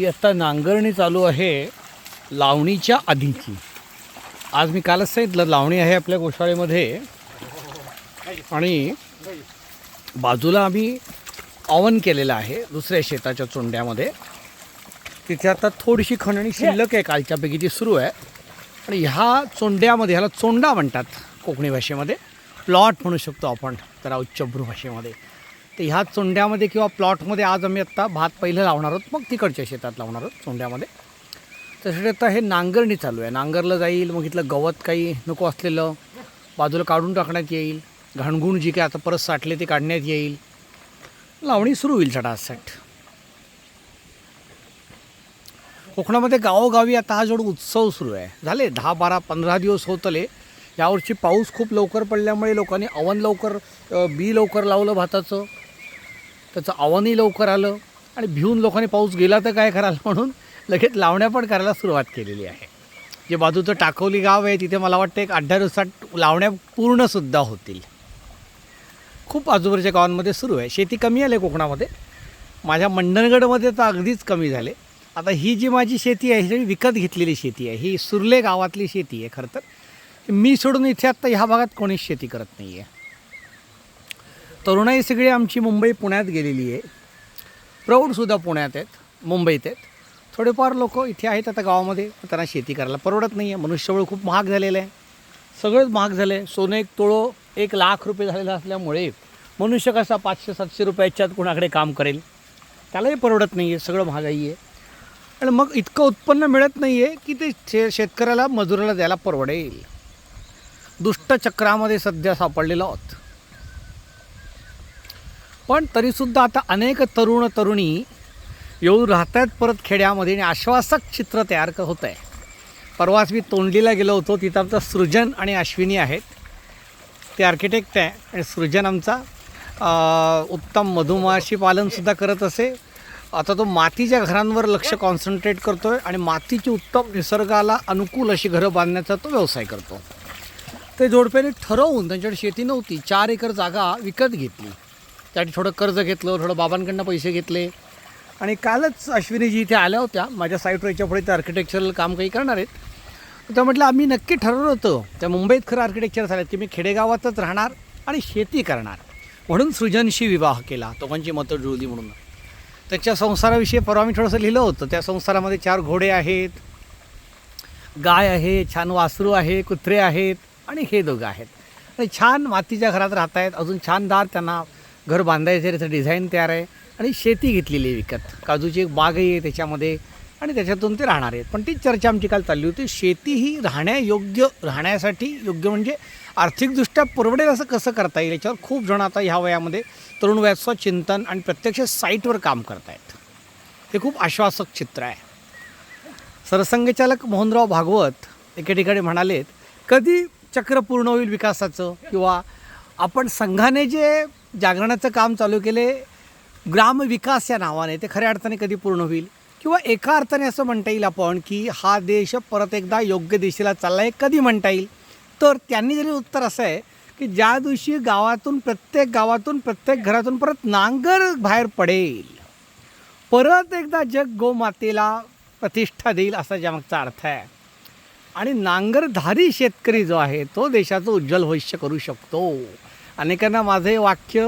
ही आत्ता नांगरणी चालू आहे लावणीच्या आधीची. आज मी कालच सांगितलं लावणी आहे आपल्या गोशाळेमध्ये. आणि बाजूला आम्ही ऑवन केलेलं आहे दुसऱ्या शेताच्या चोंड्यामध्ये. तिथे आता थोडीशी खणणी शिल्लक आहे कालच्यापैकी ती सुरू आहे. आणि ह्या चोंड्यामध्ये ह्याला चोंडा म्हणतात कोकणी भाषेमध्ये. प्लॉट म्हणू शकतो आपण जरा उच्चभ्रू भाषेमध्ये. तर ह्या चोंड्यामध्ये किंवा प्लॉटमध्ये आज आम्ही आत्ता भात पहिलं लावणार आहोत. मग तिकडच्या शेतात लावणार आहोत चोंड्यामध्ये. तसेच आता हे नांगरणी चालू आहे. नांगरलं जाईल मग इथलं गवत काही नको असलेलं बाजूला काढून टाकण्यात येईल. घाणगुण जी काय आता परत साठले ते काढण्यात येईल. लावणी सुरू होईल सटासट कोकणामध्ये गावोगावी आता हा जोड उत्सव सुरू आहे. झाले दहा बारा पंधरा दिवस होतले. यावर्षी पाऊस खूप लवकर पडल्यामुळे लोकांनी अवन लवकर बी लवकर लावलं भाताचं. त्याचं आव्हानही लवकर आलं आणि भिवून लोकांनी पाऊस गेला तर काय कराल म्हणून लगेच लावण्या पण करायला सुरुवात केलेली आहे. जे बाजूचं टाकवली गाव आहे तिथे मला वाटतं एक आठ दिवसात लावण्या पूर्णसुद्धा होतील. खूप आजूबाजूच्या गावांमध्ये सुरू आहे. शेती कमी आली कोकणामध्ये. माझ्या मंडणगडमध्ये तर अगदीच कमी झाले. आता ही जी माझी शेती आहे ही विकत घेतलेली शेती आहे. ही सुरले गावातली शेती आहे खरं तर. मी सोडून इथे आत्ता ह्या भागात कोणीच शेती करत नाही आहे तरुणाई सगळी आमची मुंबई पुण्यात गेलेली आहे. प्रौढसुद्धा पुण्यात आहेत मुंबईत आहेत. थोडेफार लोक इथे आहेत आता गावामध्ये त्यांना शेती करायला परवडत नाही आहे मनुष्यबळ खूप महाग झालेलं आहे. सगळंच महाग झालं आहे सोनं एक तोळो एक लाख रुपये झालेलं असल्यामुळे मनुष्य कसा पाचशे सातशे रुपयाच्यात कुणाकडे काम करेल? त्यालाही परवडत नाही आहे सगळं महागाई आहे. आणि मग इतकं उत्पन्न मिळत नाही आहे की ते शे शेतकऱ्याला मजुराला द्यायला परवडेल. दुष्टचक्रामध्ये सध्या सापडलेलो आहोत. पण तरीसुद्धा आता अनेक तरुण तरुणी येऊन राहत आहेत परत खेड्यामध्ये आणि आश्वासक चित्र तयार क होतं आहे परवाच मी तोंडलीला गेलो होतो तिथं आमचा सृजन आणि अश्विनी आहेत. ते आर्किटेक्ट आहे आणि सृजन आमचा उत्तम मधुमाशी पालनसुद्धा करत असे. आता तो मातीच्या घरांवर लक्ष कॉन्सन्ट्रेट करतो आहे आणि मातीची उत्तम निसर्गाला अनुकूल अशी घरं बांधण्याचा तो व्यवसाय करतो. ते जोडप्याने ठरवून त्यांच्याकडे शेती नव्हती चार एकर जागा विकत घेतली. त्यासाठी थोडं कर्ज घेतलं थोडं बाबांकडनं पैसे घेतले. आणि कालच अश्विनीजी इथे आल्या होत्या. माझ्या साईटवर याच्यापुढे ते आर्किटेक्चरल काम काही करणार आहेत. तर त्या म्हटलं आम्ही नक्की ठरवलं होतं त्या मुंबईत खरं आर्किटेक्चर झालं की मी खेडेगावातच राहणार आणि शेती करणार. म्हणून सृजनशी विवाह केला दोघांची मतं जुळली म्हणून. त्याच्या संसाराविषयी परवा मी थोडंसं लिहिलं होतं. त्या संसारामध्ये चार घोडे आहेत गाय आहे छान वासरू आहे कुत्रे आहेत आणि हे दोघं आहेत. आणि छान मातीच्या घरात राहत आहेत अजून छानदार त्यांना घर बांधायचं त्याचं डिझाईन तयार आहे आणि शेती घेतलेली आहे विकत. काजूची एक बागही आहे त्याच्यामध्ये आणि त्याच्यातून ते राहणार आहेत. पण ती चर्चा आमची काल चालली होती शेती ही राहण्यायोग्य राहण्यासाठी योग्य म्हणजे आर्थिकदृष्ट्या परवडेल असं कसं करता येईल याच्यावर खूप जण आता ह्या वयामध्ये तरुण वयाचं चिंतन आणि प्रत्यक्ष साईटवर काम करतायत. हे खूप आश्वासक चित्र आहे. सरसंघचालक मोहनराव भागवत एके ठिकाणी म्हणालेत कधी चक्र पूर्ण होईल विकासाचं? किंवा आपण संघाने जे जागरणाचं काम चालू केले ग्रामविकास या नावाने ते खऱ्या अर्थाने कधी पूर्ण होईल? किंवा एका अर्थाने असं म्हणता येईल आपण की हा देश परत एकदा योग्य दिशेला चालला आहे कधी म्हणता येईल? तर त्यांनी दिलेलं उत्तर असं आहे की ज्या दिवशी गावातून प्रत्येक गावातून प्रत्येक घरातून परत नांगर बाहेर पडेल परत एकदा जग गोमातेला प्रतिष्ठा देईल असा ज्यामागचा अर्थ आहे. आणि नांगरधारी शेतकरी जो आहे तो देशाचं उज्ज्वल भविष्य करू शकतो. अनेकांना माझं हे वाक्य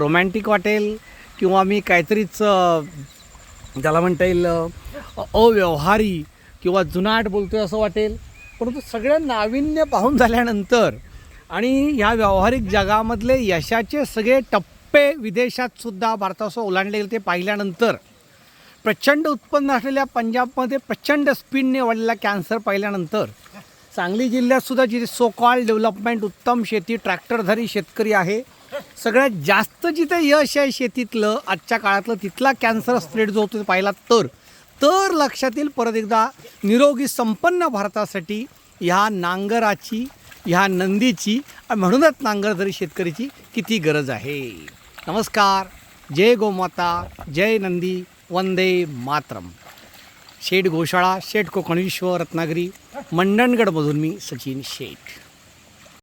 रोमॅन्टिक वाटेल किंवा मी काहीतरीच ज्याला म्हणता येईल अव्यवहारी किंवा जुनाट बोलतोय असं वाटेल. परंतु सगळ्या नाविन्य पाहून झाल्यानंतर आणि ह्या व्यावहारिक जगामधले यशाचे सगळे टप्पे विदेशातसुद्धा भारतासह ओलांडले गेले ते पाहिल्यानंतर प्रचंड उत्पन्न असलेल्या पंजाबमध्ये प्रचंड स्पीडने वाढलेला कॅन्सर पाहिल्यानंतर सांगली जिल्ह्यात सुद्धा जिथे सो कॉल डेव्हलपमेंट उत्तम शेती ट्रॅक्टरधारी शेतकरी आहे सगळ्यात जास्त जिथे यश आहे शेतीतलं आजच्या काळातलं तिथला कॅन्सर स्प्रेड जो होतो पाहिला तर. तर लक्षात येईल परत एकदा निरोगी संपन्न भारतासाठी ह्या नांगराची ह्या नंदीची आणि म्हणूनच नांगरधरी शेतकरीची किती गरज आहे. नमस्कार. जय गोमाता जय नंदी वंदे मातरम. शेठ गोशाळा शेठ कोकण विश्व रत्नागिरी. मंडणगडमधून मी सचिन शेठ